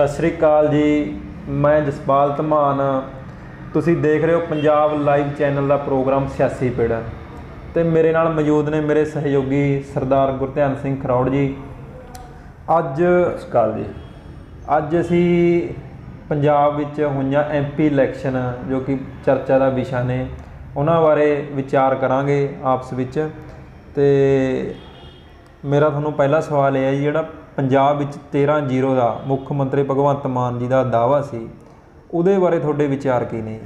ਸਤਿ ਸ੍ਰੀ ਅਕਾਲ ਜੀ ਮੈਂ ਜਸਪਾਲ ਧਮਾਨ। ਤੁਸੀਂ ਦੇਖ ਰਹੇ ਹੋ ਪੰਜਾਬ ਲਾਈਵ ਚੈਨਲ ਦਾ ਪ੍ਰੋਗਰਾਮ ਸਿਆਸੀ ਪਿੜ ਤੇ ਮੇਰੇ ਨਾਲ ਮੌਜੂਦ ਨੇ ਮੇਰੇ ਸਹਿਯੋਗੀ ਸਰਦਾਰ ਗੁਰਧਿਆਨ ਸਿੰਘ ਖਰੌੜ ਜੀ। ਅੱਜ ਸਕਾਲ ਜੀ। ਅੱਜ ਅਸੀਂ ਪੰਜਾਬ ਵਿੱਚ ਹੋਈਆਂ ਐਮਪੀ ਇਲੈਕਸ਼ਨ ਜੋ ਕਿ ਚਰਚਾ ਦਾ ਵਿਸ਼ਾ ਨੇ ਉਹਨਾਂ ਬਾਰੇ ਵਿਚਾਰ ਕਰਾਂਗੇ ਆਪਸ ਵਿੱਚ। ਤੇ ਮੇਰਾ ਤੁਹਾਨੂੰ ਪਹਿਲਾ ਸਵਾਲ ਇਹ ਹੈ ਜਿਹੜਾ ਪੰਜਾਬ ਵਿੱਚ 13-0 ਦਾ ਮੁੱਖ ਮੰਤਰੀ ਭਗਵੰਤ ਮਾਨ ਜੀ ਦਾ ਦਾਵਾ ਸੀ ਉਹਦੇ ਬਾਰੇ ਤੁਹਾਡੇ ਵਿਚਾਰ ਕੀ ਨੇ?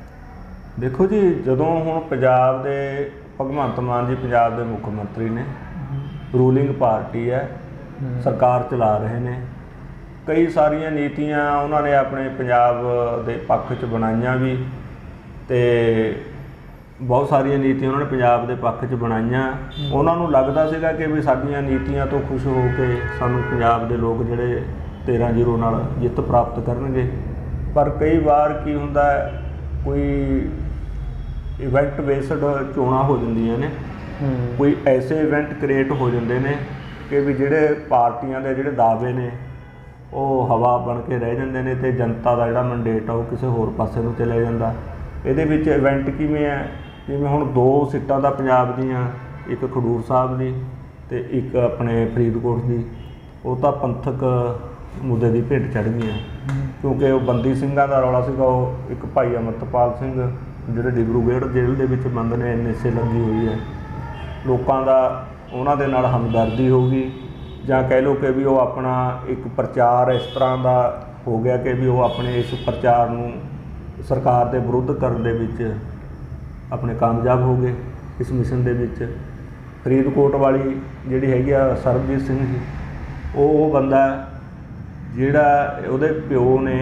ਦੇਖੋ ਜੀ ਜਦੋਂ ਹੁਣ ਪੰਜਾਬ ਦੇ ਭਗਵੰਤ ਮਾਨ ਜੀ ਪੰਜਾਬ ਦੇ ਮੁੱਖ ਮੰਤਰੀ ਨੇ ਰੂਲਿੰਗ ਪਾਰਟੀ ਹੈ। ਸਰਕਾਰ ਚਲਾ ਰਹੇ ਨੇ ਕਈ ਸਾਰੀਆਂ ਨੀਤੀਆਂ ਉਹਨਾਂ ਨੇ ਆਪਣੇ ਪੰਜਾਬ ਦੇ ਪੱਖ 'ਚ ਬਣਾਈਆਂ ਵੀ ਤੇ ਬਹੁਤ ਸਾਰੀਆਂ ਨੀਤੀਆਂ ਉਹਨਾਂ ਨੇ ਪੰਜਾਬ ਦੇ ਪੱਖ 'ਚ ਬਣਾਈਆਂ। ਉਹਨਾਂ ਨੂੰ ਲੱਗਦਾ ਸੀਗਾ ਕਿ ਵੀ ਸਾਡੀਆਂ ਨੀਤੀਆਂ ਤੋਂ ਖੁਸ਼ ਹੋ ਕੇ ਸਾਨੂੰ ਪੰਜਾਬ ਦੇ ਲੋਕ ਜਿਹੜੇ 13-0 ਨਾਲ ਜਿੱਤ ਪ੍ਰਾਪਤ ਕਰਨਗੇ। ਪਰ ਕਈ ਵਾਰ ਕੀ ਹੁੰਦਾ ਕੋਈ ਇਵੈਂਟ ਬੇਸਡ ਚੋਣਾਂ ਹੋ ਜਾਂਦੀਆਂ ਨੇ। ਕੋਈ ਐਸੇ ਇਵੈਂਟ ਕ੍ਰੀਏਟ ਹੋ ਜਾਂਦੇ ਨੇ ਕਿ ਵੀ ਜਿਹੜੇ ਪਾਰਟੀਆਂ ਦੇ ਜਿਹੜੇ ਦਾਅਵੇ ਨੇ ਉਹ ਹਵਾ ਬਣ ਕੇ ਰਹਿ ਜਾਂਦੇ ਨੇ ਤੇ ਜਨਤਾ ਦਾ ਜਿਹੜਾ ਮੰਡੇਟ ਆ ਉਹ ਕਿਸੇ ਹੋਰ ਪਾਸੇ ਨੂੰ ਚਲੇ ਜਾਂਦਾ। ਇਹਦੇ ਵਿੱਚ ਇਵੈਂਟ ਕਿਵੇਂ ਹੈ ਜਿਵੇਂ ਹੁਣ ਦੋ ਸੀਟਾਂ ਦਾ ਪੰਜਾਬ ਦੀਆਂ, ਇੱਕ ਖਡੂਰ ਸਾਹਿਬ ਦੀ ਤੇ ਇੱਕ ਆਪਣੇ ਫਰੀਦਕੋਟ ਦੀ, ਉਹ ਤਾਂ ਪੰਥਕ ਮੁੱਦੇ ਦੀ ਭੇਟ ਚੜ ਗਈਆਂ। ਕਿਉਂਕਿ ਉਹ ਬੰਦੀ ਸਿੰਘਾਂ ਦਾ ਰੌਲਾ ਸੀਗਾ, ਉਹ ਇੱਕ ਭਾਈ ਅਮਰਤਪਾਲ ਸਿੰਘ, ਜਿਹੜੇ ਡਿਬਰੂਗੜ੍ਹ ਜੇਲ੍ਹ ਦੇ ਵਿੱਚ ਬੰਦ ਨੇ ਐਨਐਸਏ ਲੱਗੀ ਹੋਈ ਹੈ। ਲੋਕਾਂ ਦਾ ਉਹਨਾਂ ਦੇ ਨਾਲ ਹਮਦਰਦੀ ਹੋਊਗੀ ਜਾਂ ਕਹਿ ਲਓ ਕਿ ਵੀ ਉਹ ਆਪਣਾ ਇੱਕ ਪ੍ਰਚਾਰ ਇਸ ਤਰ੍ਹਾਂ ਦਾ ਹੋ ਗਿਆ ਕਿ ਵੀ ਉਹ ਆਪਣੇ ਇਸ ਪ੍ਰਚਾਰ ਨੂੰ ਸਰਕਾਰ ਦੇ ਵਿਰੁੱਧ ਕਰਨ ਦੇ ਵਿੱਚ ਆਪਣੇ ਕਾਮਯਾਬ ਹੋ ਗਏ ਇਸ ਮਿਸ਼ਨ ਦੇ ਵਿੱਚ। ਫਰੀਦਕੋਟ ਵਾਲੀ ਜਿਹੜੀ ਹੈਗੀ ਆ ਸਰਬਜੀਤ ਸਿੰਘ ਜੀ ਉਹ ਉਹ ਬੰਦਾ ਜਿਹੜਾ ਉਹਦੇ ਪਿਓ ਨੇ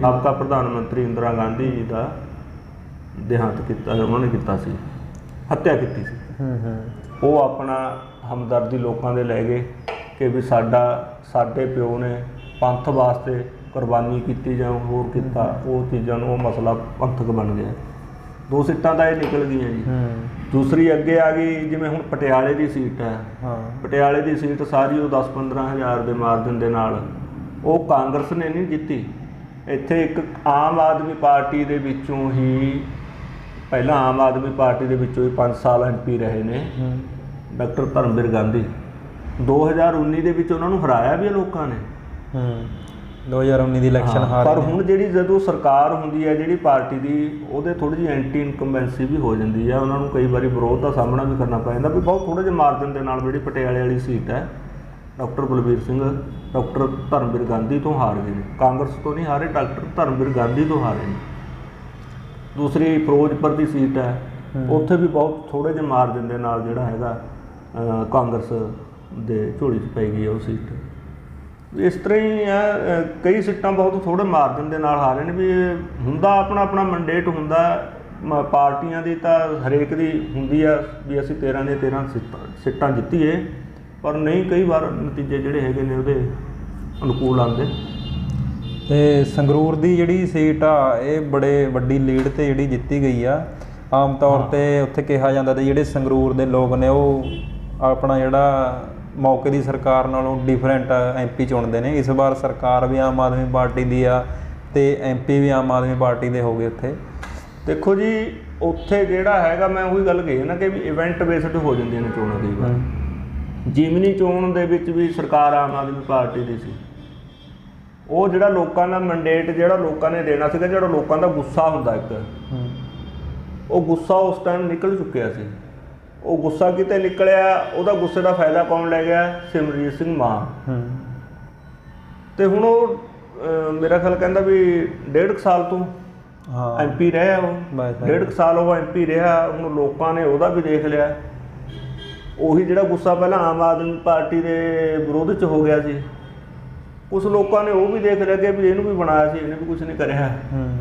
ਸਾਬਕਾ ਪ੍ਰਧਾਨ ਮੰਤਰੀ ਇੰਦਰਾ ਗਾਂਧੀ ਜੀ ਦਾ ਦੇਹਾਂਤ ਕੀਤਾ ਉਹਨਾਂ ਨੇ ਕੀਤਾ ਸੀ ਹੱਤਿਆ ਕੀਤੀ ਸੀ। ਹੂੰ ਹੂੰ। ਉਹ ਆਪਣਾ ਹਮਦਰਦੀ ਲੋਕਾਂ ਦੇ ਲੈ ਗਏ ਕਿ ਵੀ ਸਾਡਾ ਸਾਡੇ ਪਿਓ ਨੇ ਪੰਥ ਵਾਸਤੇ ਕੁਰਬਾਨੀ ਕੀਤੀ ਜਾਂ ਹੋਰ ਕੀਤਾ ਉਹ ਚੀਜ਼ਾਂ ਨੂੰ ਉਹ ਮਸਲਾ ਪੰਥਕ ਬਣ ਗਿਆ। ਦੋ ਸੀਟਾਂ ਤਾਂ ਇਹ ਨਿਕਲ ਗਈਆਂ ਜੀ। ਹੂੰ। ਦੂਸਰੀ ਅੱਗੇ ਆ ਗਈ ਜਿਵੇਂ ਹੁਣ ਪਟਿਆਲੇ ਦੀ ਸੀਟ ਹੈ। ਹਾਂ। ਪਟਿਆਲੇ ਦੀ ਸੀਟ ਸਾਰੀ ਉਹ 10-15 ਹਜ਼ਾਰ ਦੇ ਮਾਰਜਨ ਦੇ ਨਾਲ। ਉਹ ਕਾਂਗਰਸ ਨੇ ਨਹੀਂ ਜਿੱਤੀ। ਇੱਥੇ ਇੱਕ ਆਮ ਆਦਮੀ ਪਾਰਟੀ ਦੇ ਵਿੱਚੋਂ ਹੀ ਪਹਿਲਾਂ ਆਮ ਆਦਮੀ ਪਾਰਟੀ ਦੇ ਵਿੱਚੋਂ ਹੀ 5 ਸਾਲ ਐਮਪੀ ਰਹੇ ਨੇ। ਹੂੰ। ਡਾਕਟਰ ਧਰਮਵੀਰ ਗਾਂਧੀ। 2019 ਦੇ ਵਿੱਚ ਉਹਨਾਂ ਨੂੰ ਹਰਾਇਆ ਵੀ ਲੋਕਾਂ ਨੇ। ਹੂੰ। 2019 ਦੀ ਇਲੈਕਸ਼ਨ ਹਾਰ ਪਰ। ਹੁਣ ਜਿਹੜੀ ਜਦੋਂ ਸਰਕਾਰ ਹੁੰਦੀ ਹੈ ਜਿਹੜੀ ਪਾਰਟੀ ਦੀ ਉਹਦੇ ਥੋੜੀ ਜਿਹੀ ਐਂਟੀ ਇਨਕੰਬੈਂਸੀ ਵੀ ਹੋ ਜਾਂਦੀ ਹੈ। ਉਹਨਾਂ ਨੂੰ ਕਈ ਵਾਰੀ ਵਿਰੋਧ ਦਾ ਸਾਹਮਣਾ ਵੀ ਕਰਨਾ ਪੈ ਜਾਂਦਾ ਵੀ ਬਹੁਤ ਥੋੜੇ ਜਿਹੇ ਮਾਰਜਨ ਦੇ ਨਾਲ ਜਿਹੜੀ ਪਟਿਆਲੇ ਵਾਲੀ ਸੀਟ ਹੈ ਡਾਕਟਰ ਬਲਬੀਰ ਸਿੰਘ ਡਾਕਟਰ ਧਰਮਵੀਰ ਗਾਂਧੀ ਤੋਂ ਹਾਰ ਗਏ ਨੇ। ਕਾਂਗਰਸ ਤੋਂ ਨਹੀਂ ਹਾਰੇ ਡਾਕਟਰ ਧਰਮਵੀਰ ਗਾਂਧੀ ਤੋਂ ਹਾਰੇ ਨੇ। ਦੂਸਰੀ ਫਿਰੋਜ਼ਪੁਰ ਦੀ ਸੀਟ ਹੈ। ਉੱਥੇ ਵੀ ਬਹੁਤ ਥੋੜੇ ਜਿਹੇ ਮਾਰਜਨ ਦੇ ਨਾਲ ਜਿਹੜਾ ਹੈਗਾ ਕਾਂਗਰਸ ਦੇ ਝੋਲੀ 'ਚ ਪੈ ਗਈ ਹੈ ਉਹ ਸੀਟ ਇਸ ਤਰ੍ਹਾਂ ਹੀ ਆ ਕਈ ਸੀਟਾਂ ਬਹੁਤ ਥੋੜੇ ਮਾਰਜਨ ਦੇ ਨਾਲ ਹਾਰੇ ਨੇ ਵੀ ਹੁੰਦਾ ਆਪਣਾ ਆਪਣਾ ਮੰਡੇਟ ਹੁੰਦਾ ਪਾਰਟੀਆਂ ਦੀ ਤਾਂ ਹਰੇਕ ਦੀ ਹੁੰਦੀ ਆ ਵੀ ਅਸੀਂ 13 ਦੇ 13 ਸੀਟਾਂ ਸੀਟਾਂ ਜਿੱਤੀਏ ਪਰ ਨਹੀਂ ਕਈ ਵਾਰ ਨਤੀਜੇ ਜਿਹੜੇ ਹੈਗੇ ਨੇ ਉਹਦੇ ਅਨੁਕੂਲ ਆਉਂਦੇ। ਤੇ ਸੰਗਰੂਰ ਦੀ ਜਿਹੜੀ ਸੀਟ ਆ ਇਹ ਬੜੇ ਵੱਡੀ ਲੀਡ ਤੇ ਜਿਹੜੀ ਜਿੱਤੀ ਗਈ ਆ। ਆਮ ਤੌਰ ਤੇ ਉੱਥੇ ਕਿਹਾ ਜਾਂਦਾ ਤੇ ਜਿਹੜੇ ਸੰਗਰੂਰ ਦੇ ਲੋਕ ਨੇ ਉਹ ਆਪਣਾ ਜਿਹੜਾ ਮੌਕੇ ਦੀ ਸਰਕਾਰ ਨਾਲੋਂ ਡਿਫਰੈਂਟ ਐਮਪੀ ਚੁਣਦੇ ਨੇ। ਇਸ ਵਾਰ ਸਰਕਾਰ ਵੀ ਆਮ ਆਦਮੀ ਪਾਰਟੀ ਦੀ ਆ ਤੇ ਐਮਪੀ ਵੀ ਆਮ ਆਦਮੀ ਪਾਰਟੀ ਦੇ ਹੋ ਗਏ ਉੱਥੇ। ਦੇਖੋ ਜੀ ਉੱਥੇ ਜਿਹੜਾ ਹੈਗਾ ਮੈਂ ਉਹੀ ਗੱਲ ਕਹੀ ਨਾ ਕਿ ਵੀ ਇਵੈਂਟ ਬੇਸਡ ਹੋ ਜਾਂਦੀਆਂ ਨੇ ਚੋਣਾਂ ਕਈ ਵਾਰ। ਜਿਮਨੀ ਚੋਣ ਦੇ ਵਿੱਚ ਵੀ ਸਰਕਾਰ ਆਮ ਆਦਮੀ ਪਾਰਟੀ ਦੀ ਸੀ। ਉਹ ਜਿਹੜਾ ਲੋਕਾਂ ਦਾ ਮੰਡੇਟ ਜਿਹੜਾ ਲੋਕਾਂ ਨੇ ਦੇਣਾ ਸੀਗਾ ਜਿਹੜਾ ਲੋਕਾਂ ਦਾ ਗੁੱਸਾ ਹੁੰਦਾ ਇੱਕ। ਉਹ ਗੁੱਸਾ ਉਸ ਟਾਈਮ ਨਿਕਲ ਚੁੱਕਿਆ ਸੀ। ਉਹ ਗੁੱਸਾ ਕਿਤੇ ਨਿਕਲਿਆ ਉਹਦਾ ਗੁੱਸੇ ਦਾ ਫਾਇਦਾ ਕੌਣ ਲੈ ਗਿਆ? ਸਿਮਰਜੀਤ ਸਿੰਘ ਮਾਨ। ਹੂੰ। ਤੇ ਹੁਣ ਉਹ ਅਹ, ਮੇਰਾ ਖਿਆਲ ਕਹਿੰਦਾ ਵੀ ਡੇਢ ਕੁ ਸਾਲ ਤੋਂ ਹਾਂ। ਐਮਪੀ ਰਿਹਾ ਉਹ। ਡੇਢ ਕੁ ਸਾਲ ਉਹ ਐਮਪੀ ਰਿਹਾ ਹੁਣ ਲੋਕਾਂ ਨੇ ਉਹਦਾ ਵੀ ਦੇਖ ਲਿਆ। ਉਹੀ ਜਿਹੜਾ ਗੁੱਸਾ ਪਹਿਲਾਂ ਆਮ ਆਦਮੀ ਪਾਰਟੀ ਦੇ ਵਿਰੋਧ ਚ ਹੋ ਗਿਆ ਸੀ। ਉਸ ਲੋਕਾਂ ਨੇ ਉਹ ਵੀ ਦੇਖ ਲਿਆ ਕਿ ਵੀ ਇਹਨੂੰ ਵੀ ਬਣਾਇਆ ਸੀ ਇਹਨੇ ਵੀ ਕੁਝ ਨਹੀਂ ਕਰਿਆ। ਹੂੰ।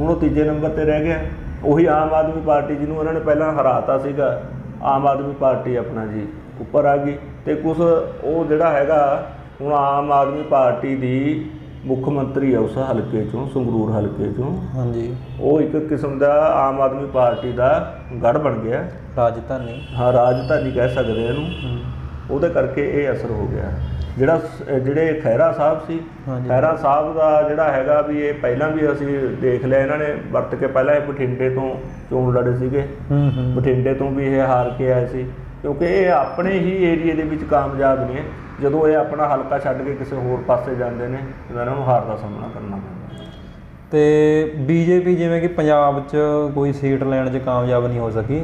ਹੁਣ ਉਹ ਤੀਜੇ ਨੰਬਰ ਤੇ ਰਹਿ ਗਿਆ। ਉਹੀ ਆਮ ਆਦਮੀ ਪਾਰਟੀ ਜਿਹਨੂੰ ਉਹਨਾਂ ਨੇ ਪਹਿਲਾਂ ਹਰਾਤਾ ਸੀਗਾ ਆਮ ਆਦਮੀ ਪਾਰਟੀ ਆਪਣਾ ਜੀ ਉੱਪਰ ਆ ਗਈ ਤੇ ਕੁਝ ਉਹ ਜਿਹੜਾ ਹੈਗਾ ਹੁਣ ਆਮ ਆਦਮੀ ਪਾਰਟੀ ਦੀ ਮੁੱਖ ਮੰਤਰੀ ਆ ਉਸ ਹਲਕੇ ਚੋਂ ਸੰਗਰੂਰ ਹਲਕੇ ਚੋਂ। ਹਾਂਜੀ। ਉਹ ਇੱਕ ਕਿਸਮ ਦਾ ਆਮ ਆਦਮੀ ਪਾਰਟੀ ਦਾ ਗੜ ਬਣ ਗਿਆ। ਰਾਜਧਾਨੀ। ਹਾਂ ਰਾਜਧਾਨੀ ਕਹਿ ਸਕਦੇ ਇਹਨੂੰ। ਉਹਦੇ ਕਰਕੇ ਇਹ ਅਸਰ ਹੋ ਗਿਆ। ਜਿਹੜਾ ਜਿਹੜੇ ਖੈਰਾ ਸਾਹਿਬ ਸੀ। ਖੈਰਾ ਸਾਹਿਬ ਦਾ ਜਿਹੜਾ ਹੈਗਾ ਵੀ ਇਹ ਪਹਿਲਾਂ ਵੀ ਅਸੀਂ ਦੇਖ ਲਿਆ ਇਹਨਾਂ ਨੇ ਵਰਤ ਕੇ ਪਹਿਲਾਂ ਇਹ ਬਠਿੰਡੇ ਤੋਂ ਚੋਣ ਲੜੇ ਸੀਗੇ। ਬਠਿੰਡੇ ਤੋਂ ਵੀ ਇਹ ਹਾਰ ਕੇ ਆਏ ਸੀ। ਕਿਉਂਕਿ ਇਹ ਆਪਣੇ ਹੀ ਏਰੀਏ ਦੇ ਵਿੱਚ ਕਾਮਯਾਬ ਨੇ। ਜਦੋਂ ਇਹ ਆਪਣਾ ਹਲਕਾ ਛੱਡ ਕੇ ਕਿਸੇ ਹੋਰ ਪਾਸੇ ਜਾਂਦੇ ਨੇ ਇਹਨਾਂ ਨੂੰ ਹਾਰ ਦਾ ਸਾਹਮਣਾ ਕਰਨਾ ਪੈਂਦਾ। ਤੇ ਬੀਜੇਪੀ ਜਿਵੇਂ ਕਿ ਪੰਜਾਬ 'ਚ ਕੋਈ ਸੀਟ ਲੈਣ 'ਚ ਕਾਮਯਾਬ ਨਹੀਂ ਹੋ ਸਕੀ।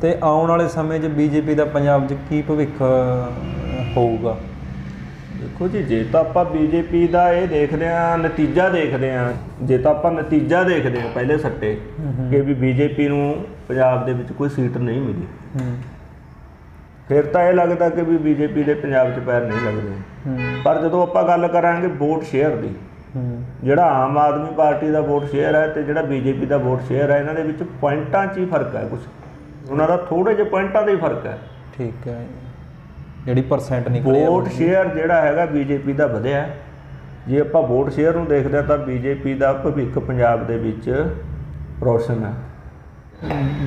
ਤੇ ਆਉਣ ਵਾਲੇ ਸਮੇਂ 'ਚ ਬੀਜੇਪੀ ਦਾ ਪੰਜਾਬ 'ਚ ਕੀ ਭਵਿੱਖ ਹੋਊਗਾ? ਦੇਖੋ ਜੀ ਜੇ ਤਾਂ ਆਪਾਂ ਬੀਜੇਪੀ ਦਾ ਇਹ ਦੇਖਦੇ ਆ ਨਤੀਜਾ ਦੇਖਦੇ ਆ ਜੇ ਤਾਂ ਆਪਾਂ ਨਤੀਜਾ ਦੇਖਦੇ ਆ ਪਹਿਲੇ ਸੱਟੇ ਕਿ ਵੀ ਬੀਜੇਪੀ ਨੂੰ ਪੰਜਾਬ ਦੇ ਵਿੱਚ ਕੋਈ ਸੀਟ ਨਹੀਂ ਮਿਲੀ। ਫਿਰ ਤਾਂ ਇਹ ਲੱਗਦਾ ਕਿ ਵੀ ਬੀਜੇਪੀ ਦੇ ਪੰਜਾਬ 'ਚ ਪੈਰ ਨਹੀਂ ਲੱਗਦੇ। ਪਰ ਜਦੋਂ ਆਪਾਂ ਗੱਲ ਕਰਾਂਗੇ ਵੋਟ ਸ਼ੇਅਰ ਦੀ ਜਿਹੜਾ ਆਮ ਆਦਮੀ ਪਾਰਟੀ ਦਾ ਵੋਟ ਸ਼ੇਅਰ ਹੈ ਤੇ ਜਿਹੜਾ ਬੀਜੇਪੀ ਦਾ ਵੋਟ ਸ਼ੇਅਰ ਹੈ ਇਹਨਾਂ ਦੇ ਵਿੱਚ ਪੁਆਇੰਟਾਂ 'ਚ ਹੀ ਫ਼ਰਕ ਹੈ ਕੁਝ ਉਹਨਾਂ ਦਾ ਥੋੜੇ ਜਿਹੇ ਪੁਆਇੰਟਾਂ ਦਾ ਹੀ ਫ਼ਰਕ ਹੈ। ਠੀਕ ਹੈ। ਜਿਹੜੀ ਪਰਸੈਂਟ ਨਿਕਲੀ ਆ ਵੋਟ ਸ਼ੇਅਰ ਜਿਹੜਾ ਹੈਗਾ ਬੀਜੇਪੀ ਦਾ ਵਧਿਆ। ਹੈ। ਜੇ ਆਪਾਂ ਵੋਟ ਸ਼ੇਅਰ ਨੂੰ ਦੇਖਦੇ ਹਾਂ ਤਾਂ ਬੀਜੇਪੀ ਦਾ ਭਵਿੱਖ ਪੰਜਾਬ ਦੇ ਵਿੱਚ ਰੋਸ਼ਨ ਹੈ।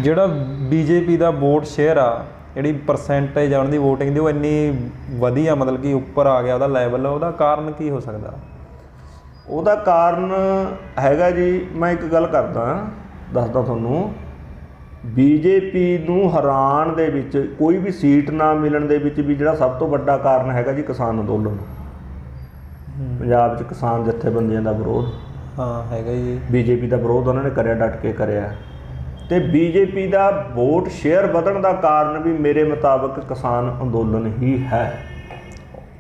ਜਿਹੜਾ ਬੀਜੇਪੀ ਦਾ ਵੋਟ ਸ਼ੇਅਰ ਆ ਜਿਹੜੀ ਪਰਸੈਂਟੇਜ ਆ ਉਹਨਾਂ ਦੀ VOTING ਦੀ ਉਹ ਇੰਨੀ ਵਧੀਆ ਮਤਲਬ ਕਿ ਉੱਪਰ ਆ ਗਿਆ ਉਹਦਾ ਲੈਵਲ ਉਹਦਾ ਕਾਰਨ ਕੀ ਹੋ ਸਕਦਾ? ਉਹਦਾ ਕਾਰਨ ਹੈਗਾ ਜੀ ਮੈਂ ਇੱਕ ਗੱਲ ਕਰਦਾ ਦੱਸਦਾ ਤੁਹਾਨੂੰ। ਬੀਜੇਪੀ ਨੂੰ ਹਰਾਣ ਦੇ ਵਿੱਚ ਕੋਈ ਵੀ ਸੀਟ ਨਾ ਮਿਲਣ ਦੇ ਵਿੱਚ ਵੀ ਜਿਹੜਾ ਸਭ ਤੋਂ ਵੱਡਾ ਕਾਰਨ ਹੈਗਾ ਜੀ ਕਿਸਾਨ ਅੰਦੋਲਨ। ਪੰਜਾਬ 'ਚ ਕਿਸਾਨ ਜਥੇਬੰਦੀਆਂ ਦਾ ਵਿਰੋਧ। ਹਾਂ ਹੈਗਾ ਜੀ ਬੀਜੇਪੀ ਦਾ ਵਿਰੋਧ ਉਹਨਾਂ ਨੇ ਕਰਿਆ ਡਟ ਕੇ ਕਰਿਆ। ਤੇ ਬੀਜੇਪੀ ਦਾ ਵੋਟ ਸ਼ੇਅਰ ਵਧਣ ਦਾ ਕਾਰਨ ਵੀ ਮੇਰੇ ਮੁਤਾਬਕ ਕਿਸਾਨ ਅੰਦੋਲਨ ਹੀ ਹੈ।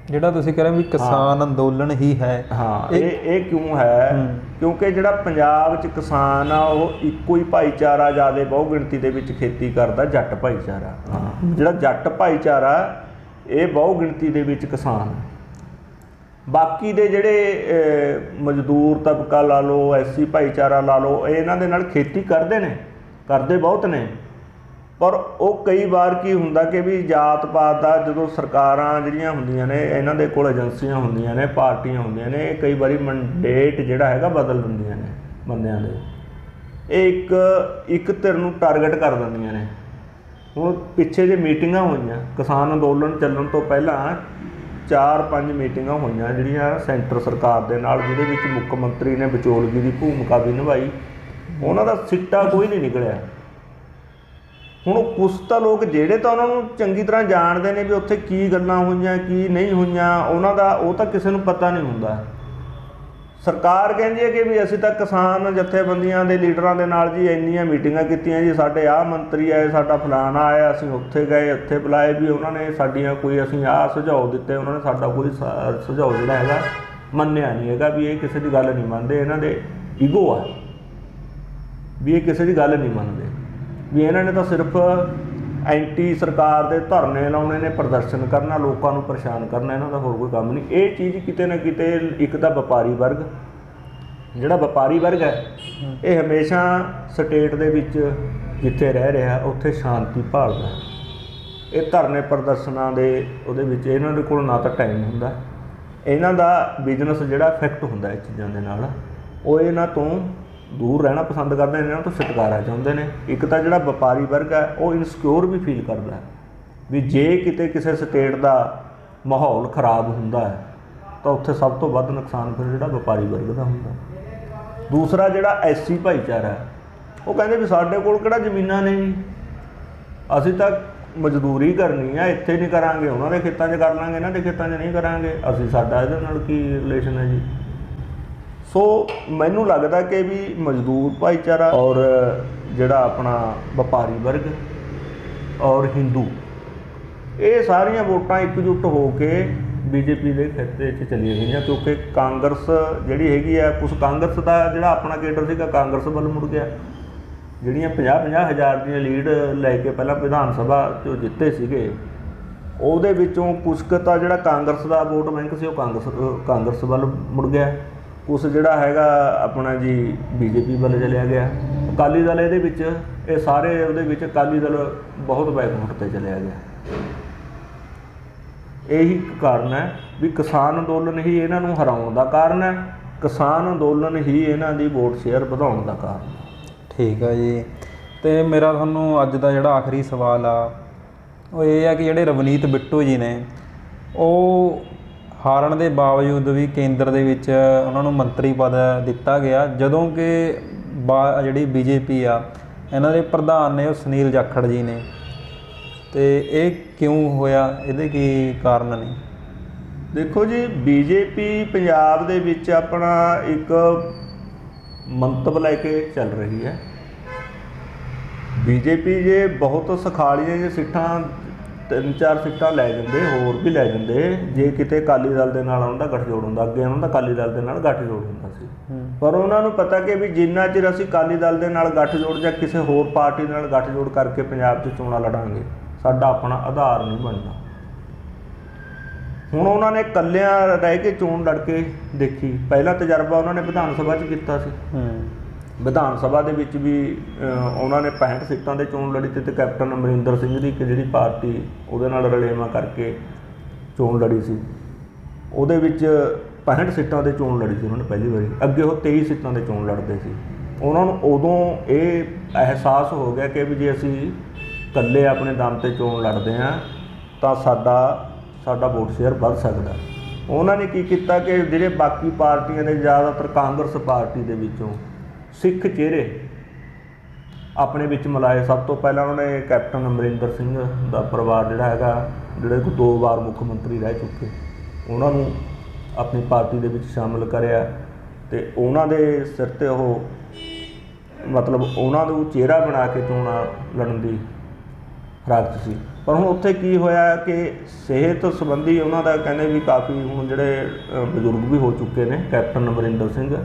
ਜਿਹੜਾ ਤੁਸੀਂ ਕਹਿ ਰਹੇ ਵੀ ਕਿਸਾਨ ਅੰਦੋਲਨ ਹੀ ਹੈ ਹਾਂ ਇਹ ਇਹ ਕਿਉਂ ਹੈ? ਕਿਉਂਕਿ ਜਿਹੜਾ ਪੰਜਾਬ 'ਚ ਕਿਸਾਨ ਆ ਉਹ ਇੱਕੋ ਹੀ ਭਾਈਚਾਰਾ ਜਿਆਦੇ ਬਹੁ ਗਿਣਤੀ ਦੇ ਵਿੱਚ ਖੇਤੀ ਕਰਦਾ ਜੱਟ ਭਾਈਚਾਰਾ। ਜਿਹੜਾ ਜੱਟ ਭਾਈਚਾਰਾ ਇਹ ਬਹੁ ਗਿਣਤੀ ਦੇ ਵਿੱਚ ਕਿਸਾਨ ਬਾਕੀ ਦੇ ਜਿਹੜੇ ਮਜ਼ਦੂਰ ਤਬਕਾ ਲਾ ਲਓ ਐਸਸੀ ਭਾਈਚਾਰਾ ਲਾ ਲਓ ਇਹ ਇਹਨਾਂ ਦੇ ਨਾਲ ਖੇਤੀ ਕਰਦੇ ਨੇ ਕਰਦੇ ਬਹੁਤ ਨੇ। ਪਰ ਉਹ ਕਈ ਵਾਰ ਕੀ ਹੁੰਦਾ ਕਿ ਵੀ ਜਾਤ ਪਾਤ ਦਾ ਜਦੋਂ ਸਰਕਾਰਾਂ ਜਿਹੜੀਆਂ ਹੁੰਦੀਆਂ ਨੇ, ਇਹਨਾਂ ਦੇ ਕੋਲ ਏਜੰਸੀਆਂ ਹੁੰਦੀਆਂ ਨੇ, ਪਾਰਟੀਆਂ ਹੁੰਦੀਆਂ ਨੇ, ਇਹ ਕਈ ਵਾਰੀ ਮੰਡੇਟ ਜਿਹੜਾ ਹੈਗਾ ਬਦਲ ਦਿੰਦੀਆਂ ਨੇ ਬੰਦਿਆਂ ਦੇ। ਇਹ ਇੱਕ ਇੱਕ ਧਿਰ ਨੂੰ ਟਾਰਗੇਟ ਕਰ ਦਿੰਦੀਆਂ ਨੇ। ਹੁਣ ਪਿੱਛੇ ਜੇ ਮੀਟਿੰਗਾਂ ਹੋਈਆਂ, ਕਿਸਾਨ ਅੰਦੋਲਨ ਚੱਲਣ ਤੋਂ ਪਹਿਲਾਂ ਚਾਰ ਪੰਜ ਮੀਟਿੰਗਾਂ ਹੋਈਆਂ ਜਿਹੜੀਆਂ ਸੈਂਟਰ ਸਰਕਾਰ ਦੇ ਨਾਲ, ਜਿਹਦੇ ਵਿੱਚ ਮੁੱਖ ਮੰਤਰੀ ਨੇ ਵਿਚੋਲਗੀ ਦੀ ਭੂਮਿਕਾ ਵੀ ਨਿਭਾਈ ਉਹਨਾਂ ਦਾ ਸਿੱਟਾ ਕੋਈ ਨਹੀਂ ਨਿਕਲਿਆ। ਹੁਣ ਕੁਛ ਤਾਂ ਲੋਕ ਜਿਹੜੇ ਤਾਂ ਉਹਨਾਂ ਨੂੰ ਚੰਗੀ ਤਰ੍ਹਾਂ ਜਾਣਦੇ ਨੇ ਵੀ ਉੱਥੇ ਕੀ ਗੱਲਾਂ ਹੋਈਆਂ, ਕੀ ਨਹੀਂ ਹੋਈਆਂ, ਉਹਨਾਂ ਦਾ ਉਹ ਤਾਂ ਕਿਸੇ ਨੂੰ ਪਤਾ ਨਹੀਂ ਹੁੰਦਾ। ਸਰਕਾਰ ਕਹਿੰਦੀ ਹੈ ਕਿ ਵੀ ਅਸੀਂ ਤਾਂ ਕਿਸਾਨ ਜਥੇਬੰਦੀਆਂ ਦੇ ਲੀਡਰਾਂ ਦੇ ਨਾਲ ਜੀ ਇੰਨੀਆਂ ਮੀਟਿੰਗਾਂ ਕੀਤੀਆਂ ਜੀ, ਸਾਡੇ ਆਹ ਮੰਤਰੀ ਆਏ, ਸਾਡਾ ਫਲਾਣਾ ਆਇਆ, ਅਸੀਂ ਉੱਥੇ ਗਏ, ਉੱਥੇ ਬੁਲਾਏ ਵੀ ਉਹਨਾਂ ਨੇ ਸਾਡੀਆਂ ਕੋਈ ਅਸੀਂ ਆਹ ਸੁਝਾਅ ਦਿੱਤੇ, ਉਹਨਾਂ ਨੇ ਸਾਡਾ ਕੋਈ ਸ- ਸੁਝਾਅ ਜਿਹੜਾ ਹੈਗਾ ਮੰਨਿਆ ਨਹੀਂ ਹੈਗਾ ਵੀ ਇਹ ਕਿਸੇ ਦੀ ਗੱਲ ਨਹੀਂ ਮੰਨਦੇ, ਇਹਨਾਂ ਦੇ ਈਗੋ ਆ। ਵੀ ਇਹ ਕਿਸੇ ਦੀ ਗੱਲ ਨਹੀਂ ਮੰਨਦੇ। ਵੀ ਇਹਨਾਂ ਨੇ ਤਾਂ ਸਿਰਫ ਐਂਟੀ ਸਰਕਾਰ ਦੇ ਧਰਨੇ ਲਾਉਣੇ ਨੇ, ਪ੍ਰਦਰਸ਼ਨ ਕਰਨਾ, ਲੋਕਾਂ ਨੂੰ ਪਰੇਸ਼ਾਨ ਕਰਨਾ, ਇਹਨਾਂ ਦਾ ਹੋਰ ਕੋਈ ਕੰਮ ਨਹੀਂ। ਇਹ ਚੀਜ਼ ਕਿਤੇ ਨਾ ਕਿਤੇ ਇੱਕ ਤਾਂ ਵਪਾਰੀ ਵਰਗ, ਜਿਹੜਾ ਵਪਾਰੀ ਵਰਗ ਹੈ, ਇਹ ਹਮੇਸ਼ਾ ਸਟੇਟ ਦੇ ਵਿੱਚ ਜਿੱਥੇ ਰਹਿ ਰਿਹਾ, ਉੱਥੇ ਸ਼ਾਂਤੀ ਭਾਲਦਾ ਹੈ। ਇਹ ਧਰਨੇ ਪ੍ਰਦਰਸ਼ਨਾਂ ਦੇ, ਉਹਦੇ ਵਿੱਚ ਇਹਨਾਂ ਦੇ ਕੋਲ ਨਾ ਤਾਂ ਟਾਈਮ ਹੁੰਦਾ। ਇਹਨਾਂ ਦਾ ਬਿਜ਼ਨਸ ਜਿਹੜਾ ਇਫੈਕਟ ਹੁੰਦਾ ਇਹ ਚੀਜ਼ਾਂ ਦੇ ਨਾਲ। ਉਹ ਇਹਨਾਂ ਤੋਂ ਦੂਰ ਰਹਿਣਾ ਪਸੰਦ ਕਰਦੇ ਨੇ, ਇਹਨਾਂ ਤੋਂ ਛੁਟਕਾਰਾ ਚਾਹੁੰਦੇ ਨੇ। ਇੱਕ ਤਾਂ ਜਿਹੜਾ ਵਪਾਰੀ ਵਰਗ ਹੈ, ਉਹ ਇਨਸਿਕਿਉਰ ਵੀ ਫੀਲ ਕਰਦਾ ਹੈ ਵੀ ਜੇ ਕਿਤੇ ਕਿਸੇ ਸਟੇਟ ਦਾ ਮਾਹੌਲ ਖਰਾਬ ਹੁੰਦਾ ਹੈ, ਤਾਂ ਉੱਥੇ ਸਭ ਤੋਂ ਵੱਧ ਨੁਕਸਾਨ ਫਿਰ ਜਿਹੜਾ ਵਪਾਰੀ ਵਰਗ ਦਾ ਹੁੰਦਾ ਦੂਸਰਾ ਜਿਹੜਾ ਐਸਸੀ ਭਾਈਚਾਰਾ ਹੈ, ਉਹ ਕਹਿੰਦੇ ਵੀ ਸਾਡੇ ਕੋਲ ਕਿਹੜਾ ਜ਼ਮੀਨਾਂ ਨੇ ਜੀ? ਅਸੀਂ ਤਾਂ ਮਜ਼ਦੂਰੀ ਕਰਨੀ ਆ ਇੱਥੇ ਨਹੀਂ ਕਰਾਂਗੇ, ਉਹਨਾਂ ਦੇ ਖੇਤਾਂ 'ਚ ਕਰ ਲਾਂਗੇ, ਇਹਨਾਂ ਦੇ ਖੇਤਾਂ 'ਚ ਨਹੀਂ ਕਰਾਂਗੇ। ਅਸੀਂ ਸਾਡਾ ਇਹਦੇ ਨਾਲ ਕੀ ਰਿਲੇਸ਼ਨ ਹੈ ਜੀ? ਸੋ ਮੈਨੂੰ ਲੱਗਦਾ ਕਿ ਵੀ ਮਜ਼ਦੂਰ ਭਾਈਚਾਰਾ ਔਰ ਜਿਹੜਾ ਆਪਣਾ ਵਪਾਰੀ ਵਰਗ ਔਰ ਹਿੰਦੂ, ਇਹ ਸਾਰੀਆਂ ਵੋਟਾਂ ਇਕਜੁੱਟ ਹੋ ਕੇ ਬੀਜੇਪੀ ਦੇ ਖਾਤੇ 'ਚ ਚਲੀਆਂ ਗਈਆਂ ਕਿਉਂਕਿ ਕਾਂਗਰਸ ਜਿਹੜੀ ਹੈਗੀ ਆ ਕੁਝ ਕਾਂਗਰਸ ਦਾ ਜਿਹੜਾ ਆਪਣਾ ਕੇਡਰ ਸੀਗਾ, ਕਾਂਗਰਸ ਵੱਲ ਮੁੜ ਗਿਆ। ਜਿਹੜੀਆਂ 50-50 ਹਜ਼ਾਰ ਦੀਆਂ ਲੀਡ ਲੈ ਕੇ ਪਹਿਲਾਂ ਵਿਧਾਨ ਸਭਾ 'ਚੋਂ ਜਿੱਤੇ ਸੀਗੇ, ਉਹਦੇ ਵਿੱਚੋਂ ਕੁਛ ਕੁ ਤਾਂ ਜਿਹੜਾ ਕਾਂਗਰਸ ਦਾ ਵੋਟ ਬੈਂਕ ਸੀ, ਉਹ ਕਾਂਗਰਸ ਕਾਂਗਰਸ ਵੱਲ ਮੁੜ ਗਿਆ। ਉਸ ਜਿਹੜਾ ਹੈਗਾ ਆਪਣਾ ਜੀ ਬੀਜੇਪੀ ਵੱਲ ਚਲਿਆ ਗਿਆ। ਅਕਾਲੀ ਦਲ ਇਹਦੇ ਵਿੱਚ, ਇਹ ਸਾਰੇ ਉਹਦੇ ਵਿੱਚ ਅਕਾਲੀ ਦਲ ਬਹੁਤ ਬੈਕਫੁੱਟ ਤੇ ਚਲਿਆ ਗਿਆ। ਇਹੀ ਕਾਰਨ ਹੈ ਵੀ ਕਿਸਾਨ ਅੰਦੋਲਨ ਹੀ ਇਹਨਾਂ ਨੂੰ ਹਰਾਉਣ ਦਾ ਕਾਰਨ ਹੈ। ਕਿਸਾਨ ਅੰਦੋਲਨ ਹੀ ਇਹਨਾਂ ਦੀ ਵੋਟ ਸ਼ੇਅਰ ਵਧਾਉਣ ਦਾ ਕਾਰਨ ਠੀਕ ਆ ਜੀ। ਤੇ ਮੇਰਾ ਤੁਹਾਨੂੰ ਅੱਜ ਦਾ ਜਿਹੜਾ ਆਖਰੀ ਸਵਾਲ ਆ, ਉਹ ਇਹ ਆ ਕਿ ਜਿਹੜੇ ਰਵਨੀਤ ਬਿੱਟੂ ਜੀ ਨੇ, ਉਹ ਹਾਰਨ ਦੇ ਬਾਵਜੂਦ ਵੀ ਕੇਂਦਰ ਦੇ ਵਿੱਚ ਉਹਨਾਂ ਨੂੰ ਮੰਤਰੀ ਪਦ ਦਿੱਤਾ ਗਿਆ, ਜਦੋਂ ਕਿ ਬਾ- ਜਿਹੜੀ ਬੀਜੇਪੀ ਆ, ਇਹਨਾਂ ਦੇ ਪ੍ਰਧਾਨ ਨੇ ਉਹ ਸੁਨੀਲ ਜਾਖੜ ਜੀ ਨੇ। ਤੇ ਇਹ ਕਿਉਂ ਹੋਇਆ? ਇਹਦੇ ਕੀ ਕਾਰਨ ਨੇ? ਦੇਖੋ ਜੀ, ਬੀਜੇਪੀ ਪੰਜਾਬ ਦੇ ਵਿੱਚ ਆਪਣਾ ਇੱਕ ਮੰਤਵ ਲੈ ਕੇ ਚੱਲ ਰਹੀ ਹੈ। ਬੀਜੇਪੀ ਜੇ ਬਹੁਤ ਸਖਾਲੀਆਂ ਜੇ ਸਿੱਟਾਂ ਤਿੰਨ ਚਾਰ ਸਿੱਟਾਂ ਲੈ ਜਾਂਦੇ ਹੋਰ ਵੀ ਲੈ ਜਾਂਦੇ। ਜੇ ਕਿਤੇ ਅਕਾਲੀ ਦਲ ਦੇ ਨਾਲ ਉਹਨਾਂ ਦਾ ਗੱਠਜੋੜ ਹੁੰਦਾ ਅੱਗੇ ਉਹਨਾਂ ਦਾ ਅਕਾਲੀ ਦਲ ਦੇ ਨਾਲ ਗੱਠਜੋੜ ਹੁੰਦਾ ਸੀ। ਪਰ ਉਹਨਾਂ ਨੂੰ ਪਤਾ ਕਿ ਵੀ ਜਿੰਨਾ ਚਿਰ ਅਸੀਂ ਅਕਾਲੀ ਦਲ ਦੇ ਨਾਲ ਗੱਠਜੋੜ ਜਾਂ ਕਿਸੇ ਹੋਰ ਪਾਰਟੀ ਨਾਲ ਗੱਠਜੋੜ ਕਰਕੇ ਪੰਜਾਬ 'ਚ ਚੋਣਾਂ ਲੜਾਂਗੇ ਸਾਡਾ ਆਪਣਾ ਆਧਾਰ ਨਹੀਂ ਬਣਦਾ। ਹੁਣ ਉਹਨਾਂ ਨੇ ਕੱਲਿਆਂ ਰਹਿ ਕੇ ਚੋਣ ਲੜ ਕੇ ਦੇਖੀ ਪਹਿਲਾ ਤਜਰਬਾ ਉਹਨਾਂ ਨੇ ਵਿਧਾਨ ਸਭਾ 'ਚ ਕੀਤਾ ਸੀ। ਹੂੰ। ਵਿਧਾਨ ਸਭਾ ਦੇ ਵਿੱਚ ਵੀ ਉਹਨਾਂ ਨੇ 65 ਸੀਟਾਂ ਦੇ ਚੋਣ ਲੜੀ ਤੇ ਤੇ ਕੈਪਟਨ ਅਮਰਿੰਦਰ ਸਿੰਘ ਦੀ ਇੱਕ ਜਿਹੜੀ ਪਾਰਟੀ ਉਹਦੇ ਨਾਲ ਰਲੇਵਾਂ ਕਰਕੇ ਚੋਣ ਲੜੀ ਸੀ। ਉਹਦੇ ਵਿੱਚ 65 ਸੀਟਾਂ ਦੇ ਚੋਣ ਲੜੀ ਸੀ ਉਹਨਾਂ ਨੇ ਪਹਿਲੀ ਵਾਰੀ। ਅੱਗੇ ਉਹ 23 ਸੀਟਾਂ ਦੇ ਚੋਣ ਲੜਦੇ ਸੀ। ਉਹਨਾਂ ਨੂੰ ਉਦੋਂ ਇਹ ਅਹਿਸਾਸ ਹੋ ਗਿਆ ਕਿ ਵੀ ਜੇ ਅਸੀਂ ਇਕੱਲੇ ਆਪਣੇ ਦਮ ਤੇ ਚੋਣ ਲੜਦੇ ਹਾਂ, ਤਾਂ ਸਾਡਾ ਸਾਡਾ ਵੋਟ ਸ਼ੇਅਰ ਵੱਧ ਸਕਦਾ। ਉਹਨਾਂ ਨੇ ਕੀ ਕੀਤਾ ਕਿ ਜਿਹੜੇ ਬਾਕੀ ਪਾਰਟੀਆਂ ਨੇ, ਜ਼ਿਆਦਾਤਰ ਕਾਂਗਰਸ ਪਾਰਟੀ ਦੇ ਵਿੱਚੋਂ ਸਿੱਖ ਚਿਹਰੇ ਆਪਣੇ ਵਿੱਚ ਮਿਲਾਏ। ਸਭ ਤੋਂ ਪਹਿਲਾਂ ਉਹਨਾਂ ਨੇ ਕੈਪਟਨ ਅਮਰਿੰਦਰ ਸਿੰਘ ਦਾ ਪਰਿਵਾਰ ਜਿਹੜਾ ਹੈਗਾ, ਜਿਹੜੇ ਕੋ ਦੋ ਵਾਰ ਮੁੱਖ ਮੰਤਰੀ ਰਹਿ ਚੁੱਕੇ, ਉਹਨਾਂ ਨੂੰ ਆਪਣੀ ਪਾਰਟੀ ਦੇ ਵਿੱਚ ਸ਼ਾਮਲ ਕਰਿਆ ਤੇ ਉਹਨਾਂ ਦੇ ਸਿਰ ਤੇ ਉਹ ਮਤਲਬ ਉਹਨਾਂ ਨੂੰ ਚਿਹਰਾ ਬਣਾ ਕੇ ਚੋਣਾਂ ਲੜਨ ਦੀ ਫਰਾਕ ਸੀ। ਪਰ ਹੁਣ ਉੱਥੇ ਕੀ ਹੋਇਆ ਕਿ ਸਿਹਤ ਸੰਬੰਧੀ ਉਹਨਾਂ ਦਾ ਕਹਿੰਦੇ ਵੀ ਕਾਫੀ ਹੁਣ ਜਿਹੜੇ ਬਜ਼ੁਰਗ ਵੀ ਹੋ ਚੁੱਕੇ ਨੇ ਕੈਪਟਨ ਅਮਰਿੰਦਰ ਸਿੰਘ।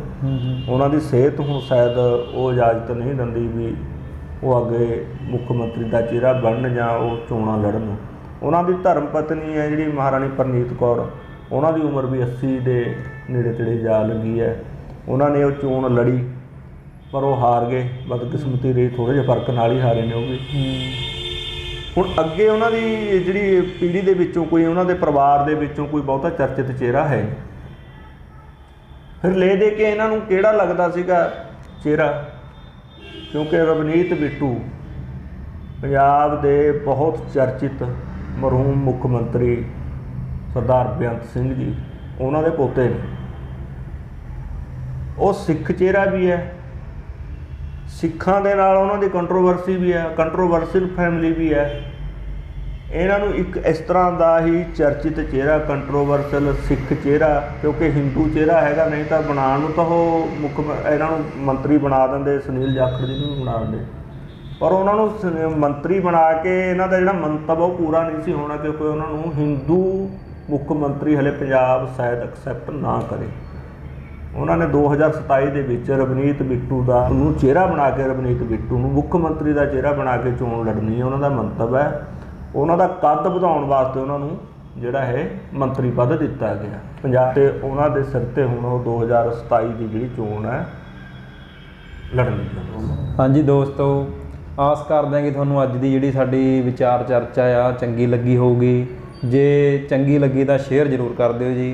ਉਹਨਾਂ ਦੀ ਸਿਹਤ ਹੁਣ ਸ਼ਾਇਦ ਉਹ ਇਜਾਜ਼ਤ ਨਹੀਂ ਦਿੰਦੀ ਵੀ ਉਹ ਅੱਗੇ ਮੁੱਖ ਮੰਤਰੀ ਦਾ ਚਿਹਰਾ ਬਣਨ ਜਾਂ ਉਹ ਚੋਣਾਂ ਲੜਨ। ਉਹਨਾਂ ਦੀ ਧਰਮ ਪਤਨੀ ਹੈ ਜਿਹੜੀ ਮਹਾਰਾਣੀ ਪ੍ਰਨੀਤ ਕੌਰ। ਉਹਨਾਂ ਦੀ ਉਮਰ ਵੀ 80 ਦੇ ਨੇੜੇ ਤੇੜੇ ਜਾ ਲੱਗੀ ਹੈ। ਉਹਨਾਂ ਨੇ ਉਹ ਚੋਣ ਲੜੀ ਪਰ ਉਹ ਹਾਰ ਗਏ। ਬਦਕਿਸਮਤੀ ਰਹੀ ਥੋੜੇ ਜਿਹਾ ਫ਼ਰਕ ਨਾਲ ਹੀ ਹਾਰੇ ਨੇ ਉਹ ਵੀ। ਹੁਣ ਅੱਗੇ ਉਹਨਾਂ ਦੀ ਜਿਹੜੀ ਪੀੜ੍ਹੀ ਦੇ ਵਿੱਚੋਂ ਕੋਈ ਉਹਨਾਂ ਦੇ ਪਰਿਵਾਰ ਦੇ ਵਿੱਚੋਂ ਕੋਈ ਬਹੁਤਾ ਚਰਚਿਤ ਚਿਹਰਾ ਹੈ ਫਿਰ ਲੈ ਦੇ ਕੇ ਇਹਨਾਂ ਨੂੰ ਕਿਹੜਾ ਲੱਗਦਾ ਸੀਗਾ ਚਿਹਰਾ? ਕਿਉਂਕਿ ਰਵਨੀਤ ਬਿੱਟੂ ਪੰਜਾਬ ਦੇ ਬਹੁਤ ਚਰਚਿਤ ਮਰਹੂਮ ਮੁੱਖ ਮੰਤਰੀ ਸਰਦਾਰ ਬੇਅੰਤ ਸਿੰਘ ਜੀ, ਉਹਨਾਂ ਦੇ ਪੋਤੇ ਨੇ। ਉਹ ਸਿੱਖ ਚਿਹਰਾ ਵੀ ਹੈ ਸਿੱਖਾਂ ਦੇ ਨਾਲ ਉਹਨਾਂ ਦੀ ਕੰਟਰੋਵਰਸੀ ਵੀ ਹੈ ਕੰਟਰੋਵਰਸ਼ਲ ਫੈਮਿਲੀ ਵੀ ਹੈ। ਇਹਨਾਂ ਨੂੰ ਇੱਕ ਇਸ ਤਰ੍ਹਾਂ ਦਾ ਹੀ ਚਰਚਿਤ ਚਿਹਰਾ ਕੰਟਰੋਵਰਸਲ ਸਿੱਖ ਚਿਹਰਾ, ਕਿਉਂਕਿ ਹਿੰਦੂ ਚਿਹਰਾ ਹੈਗਾ, ਨਹੀਂ ਤਾਂ ਬਣਾਉਣ ਨੂੰ ਤਾਂ ਉਹ ਮੁੱਖ ਇਹਨਾਂ ਨੂੰ ਮੰਤਰੀ ਬਣਾ ਦਿੰਦੇ, ਸੁਨੀਲ ਜਾਖੜ ਜੀ ਨੂੰ ਵੀ ਬਣਾ ਦਿੰਦੇ। ਪਰ ਉਹਨਾਂ ਨੂੰ ਸ- ਮੰਤਰੀ ਬਣਾ ਕੇ ਇਹਨਾਂ ਦਾ ਜਿਹੜਾ ਮੰਤਵ ਉਹ ਪੂਰਾ ਨਹੀਂ ਸੀ ਹੋਣਾ, ਕਿਉਂਕਿ ਉਹਨਾਂ ਨੂੰ ਹਿੰਦੂ ਮੁੱਖ ਮੰਤਰੀ ਹਲੇ ਪੰਜਾਬ ਸ਼ਾਇਦ ਐਕਸੈਪਟ ਨਾ ਕਰੇ। ਉਹਨਾਂ ਨੇ 2027 ਦੇ ਵਿੱਚ ਰਵਨੀਤ ਬਿੱਟੂ ਦਾ ਨੂੰ ਚਿਹਰਾ ਬਣਾ ਕੇ, ਰਵਨੀਤ ਬਿੱਟੂ ਨੂੰ ਮੁੱਖ ਮੰਤਰੀ ਦਾ ਚਿਹਰਾ ਬਣਾ ਕੇ ਚੋਣ ਲੜਨੀ ਹੈ, ਉਹਨਾਂ ਦਾ ਮੰਤਵ ਹੈ। ਉਹਨਾਂ ਦਾ ਕੱਦ ਵਧਾਉਣ ਵਾਸਤੇ ਉਹਨਾਂ ਨੂੰ ਜਿਹੜਾ ਹੈ ਮੰਤਰੀ ਪਦ ਦਿੱਤਾ ਗਿਆ। ਪੰਜਾਬ ਤੇ ਉਹਨਾਂ ਦੇ ਸਿਰ ਤੇ ਹੁਣ ਉਹ 2027 ਦੀ ਜਿਹੜੀ ਚੋਣ ਹੈ, ਲੜਨੀ ਹਾਂਜੀ ਦੋਸਤੋ, ਆਸ ਕਰਦੇ ਹਾਂ ਕਿ ਤੁਹਾਨੂੰ ਅੱਜ ਦੀ ਜਿਹੜੀ ਸਾਡੀ ਵਿਚਾਰ ਚਰਚਾ ਆ, ਚੰਗੀ ਲੱਗੀ ਹੋਊਗੀ। ਜੇ ਚੰਗੀ ਲੱਗੀ ਤਾਂ ਸ਼ੇਅਰ ਜ਼ਰੂਰ ਕਰ ਦਿਓ ਜੀ।